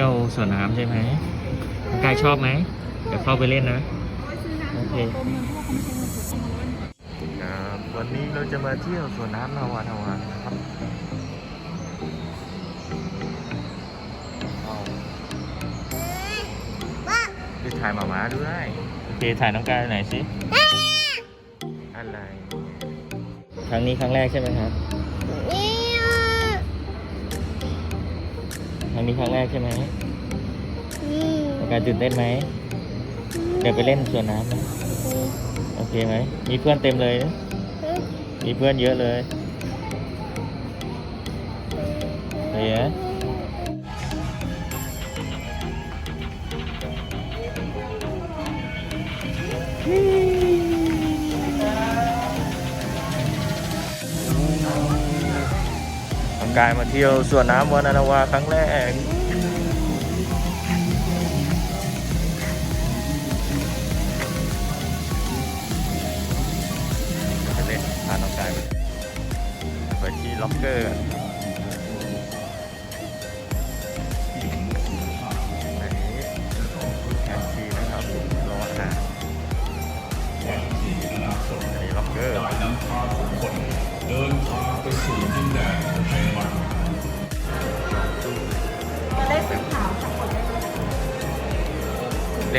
ที่ยวสวนน้ำใช่ไหมน้องกายชอบไหมเดี๋ยวเข้าไปเล่นนะ โอเคครับวันนี้เราจะมาเที่ยวสวนน้ำนาวาทาวานะครับว้าวไปถ่ายหมาม้าด้วย โอเค ถ่ายน้องกายหน่อยสิ อะไร ครั้งนี้ครั้งแรกใช่ไหมครับ ครั้งนี้ครั้งแรกใช่ไหมน้องกายตื่นเต้นไหม เดี๋ยวไปเล่นสวนน้ำไหมโอเคไหม มีเพื่อนเต็มเลยนะมีเพื่อนเยอะเลยเฮ้ยทา กายมาเที่ยวสวนน้ำวานานาวาครั้งแรก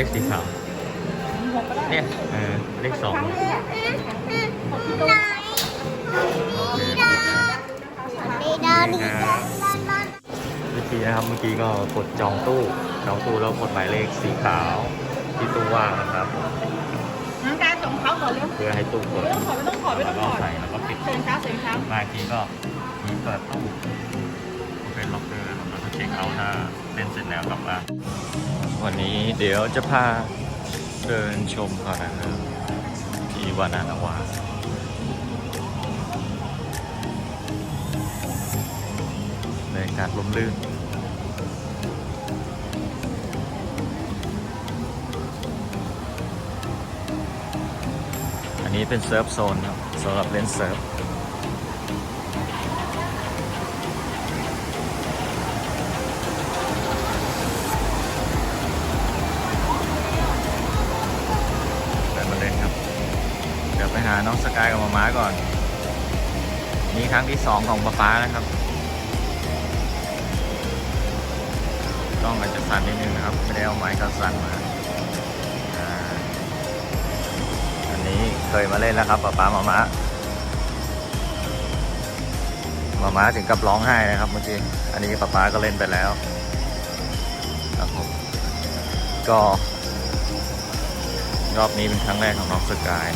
ขสีขาวหกก็ได้เนี่ยเออเลขสองครั้งแรกหกที่ตัวโอเควิธีนะครับเมื่อกี้ก็กดจองตู้ จองตู้แล้วกดหมายเลขสีขาว ที่ตู้ว่างนะครับน้องการส่งเขาก่อนเร็วเพื่อให้ตู้เปิดไม่ต้องถอดไม่ต้องถอดไม่แล้ต้วองก็ถอดใส่แล้วก็ปิดเซ็นเช้าเซ็นเช้าบางทีก็มีเปิดตู้เป็นล็อกเกอร์นะครับแล้วก็เช็คเอาท์ถ้าเล่นเสร็จแล้วกลับบ้าน วันนี้เดี๋ยวจะพาเดินชมก่อนนะครับที่วานานาวาในการลมลื่นอันนี้เป็นเซิร์ฟโซนครับสำหรับเล่นเซิร์ฟ ไปหาน้องสกายกับมาม้าก่อน นี่ครั้งที่สองของป๊าป๊านะครับต้องอาจจะสั่นนิดนึงนะครับ ไม่ได้เอาไม้กันสั่นมาอันนี้เคยมาเล่นแล้วครับป๊าป๊ามาม้ามาม้าถึงกับร้องไห้นะครับเมื่อกี้ อันนี้ป๊าป๊าก็เล่นไปแล้วครับผมก็รอบนี้เป็นครั้งแรกของน้องสกาย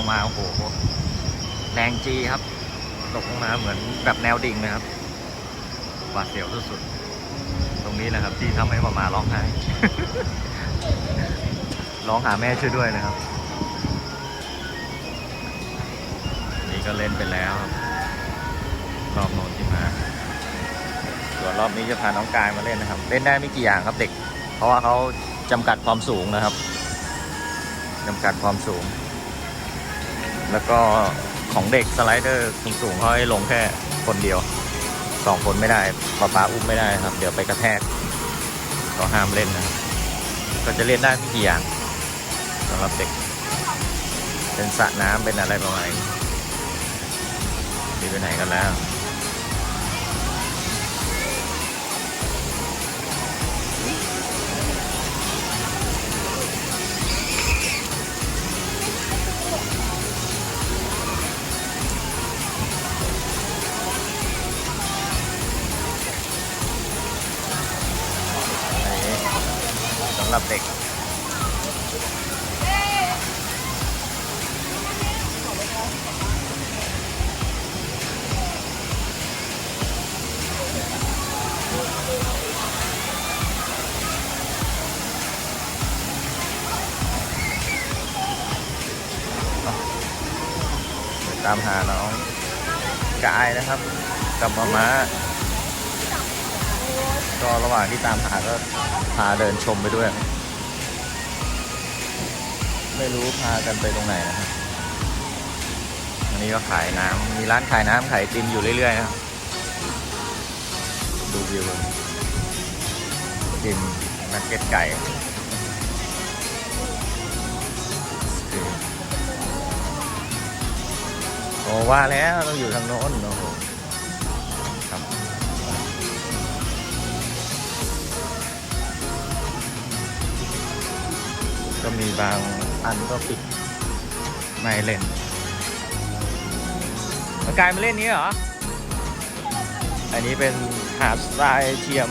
ลงมา โอ้โห แรงจีครับ ตกลงมาเหมือนแบบแนวดิ่งนะครับหวาดเสียวสุดๆ ตรงนี้แหละครับ ที่ทำให้มามาร้องไห้ ร้องหาแม่ช่วยด้วยนะครับ นี่ก็เล่นไปแล้วครับรอบโน้นที่มาส่วนรอบนี้จะพาน้องกายมาเล่นนะครับ เล่นได้ไม่กี่อย่างครับเด็ก เพราะว่าเขาจำกัดความสูงนะครับจำกัดความสูง แล้วก็ของเด็กสไลเดอร์สูงๆเขาให้ลงแค่คนเดียวสองคนไม่ได้ป้าป๊าอุ้มไม่ได้ครับ เดี๋ยวไปกระแทกเขาห้ามเล่นนะครับก็จะเล่นได้ไม่กี่อย่างสำหรับเด็ก เป็นสระน้ำเป็นอะไรประมาณนี้ดีไปไหนกันแล้ว กับเด็กามหาน้องกายนะครับ กับมาม้าก็ระหว่างที่ตามหาก็พาเดินชมไปด้วย ไม่รู้พากันไปตรงไหนนะครับอันนี้ก็ขายน้ำมีร้านขายน้ำขายไอติมอยู่เรื่อยๆนะครับดูวิวเลยกินนักเก็ตไก่โอ้ว่าแล้วเราอยู่ทางโน้นโอ้โหครับก็มีบาง อันก็ปิดไม่ให้เล่นมากายมาเล่นนี้เหรอ อันนี้เป็นหาดทรายเทียม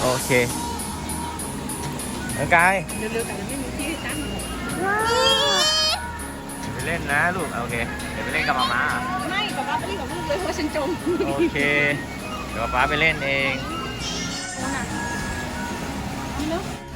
โอเคมากายเร็วๆแต่ไม่มีที่ตั้งไปเล่นนะลูก โอเค เดี๋ยวไปเล่นกับมาม่าไม่กับป้าไปเล่นกับลูกเลยเพราะฉันจม โอเค เดี๋ยวป๊าไปเล่นเอง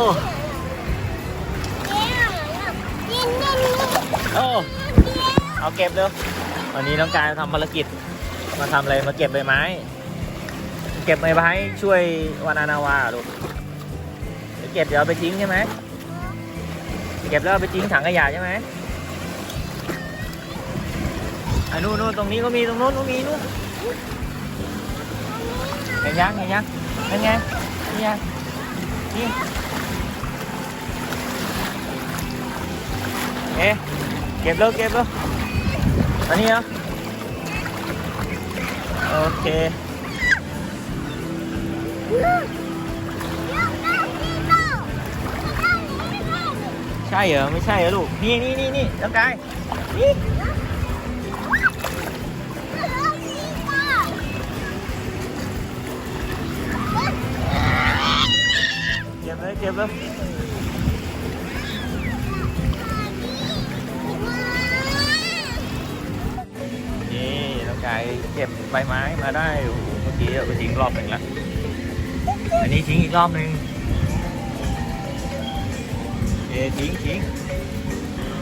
โอ้โอ้เอาเก็บเร็ววันนี้น้องกายทำภารกิจ มาทำอะไร มาเก็บใบไม้ เก็บใบไม้ช่วยวานานาวาลูกเดี๋ยวเก็บเดี๋ยวเอาไปทิ้งใช่ไหม เก็บแล้วเอาไปทิ้งถังขยะใช่ไหมไอ้นู่นนู่นตรงนี้ก็มีตรงนู้นก็มีนู่นเห็นยังเห็นยังนั่นไงนี่ยังนี่ เอ๊ะเก็บแล้วเก็บแล้วอันนี้เหรอโอเคใช่เหรอไม่ใช่เหรอลูกนี่นี่นี่นี่น้องกายนี่เก็บเลยเก็บเลยายเก็บใบไม้มาได้โอ้โหเมื่อกี้เอาไปทิ้งรอบหนึ่งแล้วอันนี้ทิ้งอีกรอบหนึ่งโอเคทิ้งทิ้ง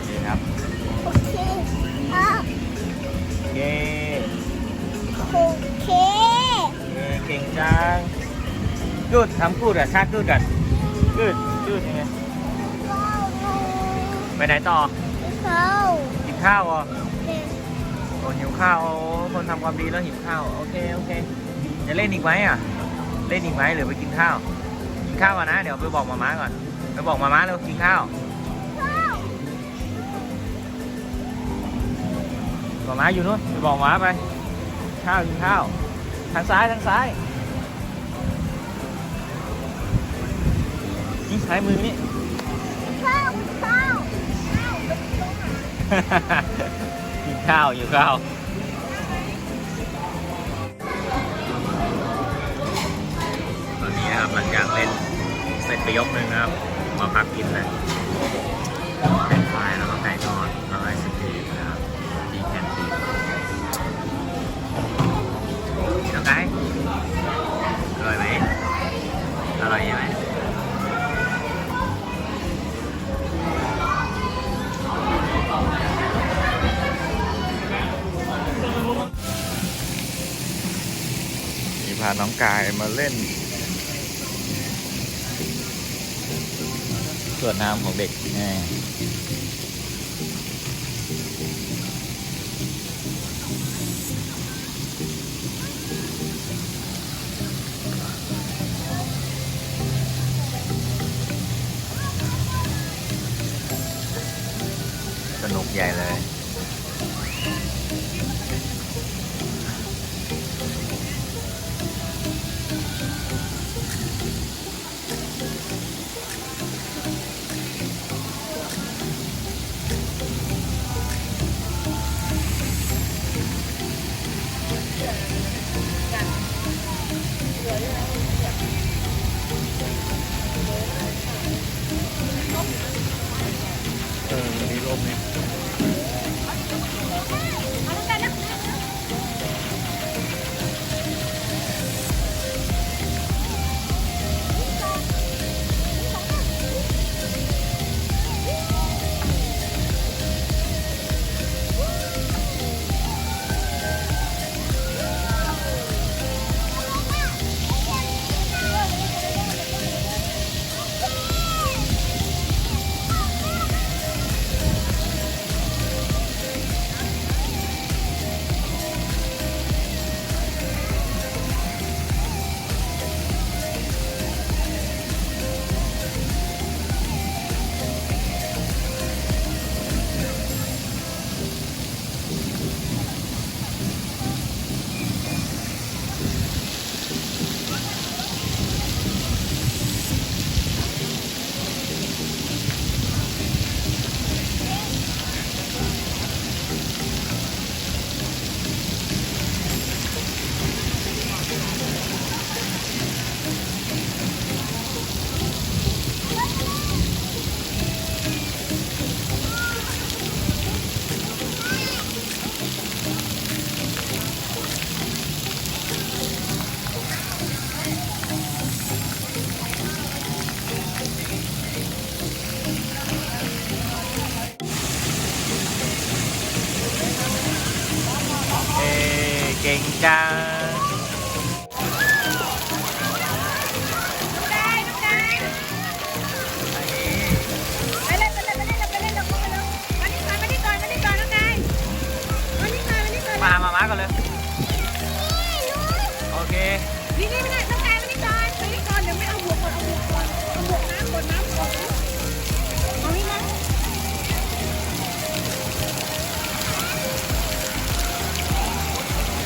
นี่ครับโอเคเออเก่งจังกูดทำกูดอะชาติกูดกันกูดกูดยังไงไปไหนต่อกินข้าวเหรอ โอ้หิวข้าวโอ้คนทำความดีแล้วหิวข้าวโอเคโอเคจะเล่นอีกไหมอะ เล่นอีกไหมหรือไปกินข้าว กินข้าวก่อนนะเดี๋ยวไปบอกมาม่าก่อนไปบอกมาม่าเร็วกินข้าวมาม่าอยู่นู้นไปบอกมาม่าไปข้าวกินข้าวทางซ้ายทางซ้ายนี่ซ้ายมือนี่กินข้าว ข้าว อยู่ข้าวตอนนี้นะครับหลังจากเล่นเสร็จไปยกหนึ่งนะครับ มาพักกินนะเป็นไฟแล้วก็ไก่ทอดแล้วก็ไอศครีมนะครับที่แคนทีนน้องไก่อร่อยไหมอร่อยไหม พาน้องกายมาเล่นส่วนน้ำของเด็กแน่ จ้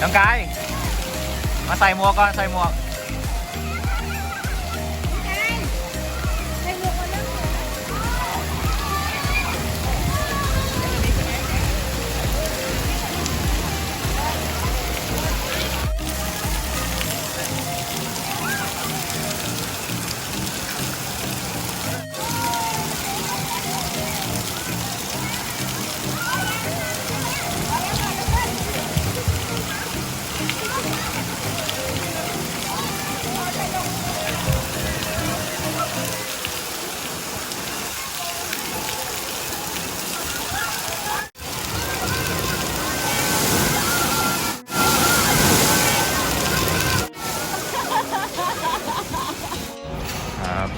น้องกาย มาใส่หมวกก่อน ใส่หมวก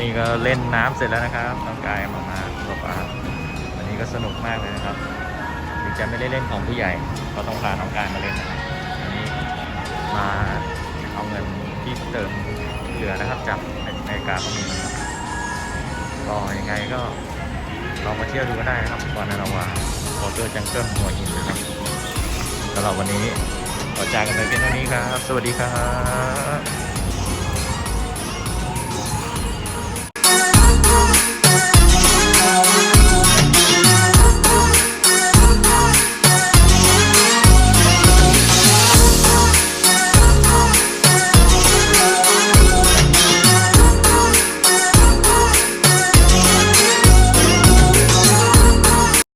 นี่ก็เล่นน้ำเสร็จแล้วนะครับน้องกายมามาบอกว่าวันนี้ก็สนุกมากเลยนะครับถึงจะไม่ได้เล่นของผู้ใหญ่ก็ต้องพาน้องกายมาเล่นนะครับอันนี้มาเอาเงินที่เติมเหลือนะครับจากในกาพมีนะครับก็ยังไงก็ลองมาเที่ยวดูก็ได้นะครับวานนาวาโอเตอร์จังเกิลหัวหินนะครับสำหรับวันนี้ขอจากกันไปเพียงเท่านี้ครับ สวัสดีครับ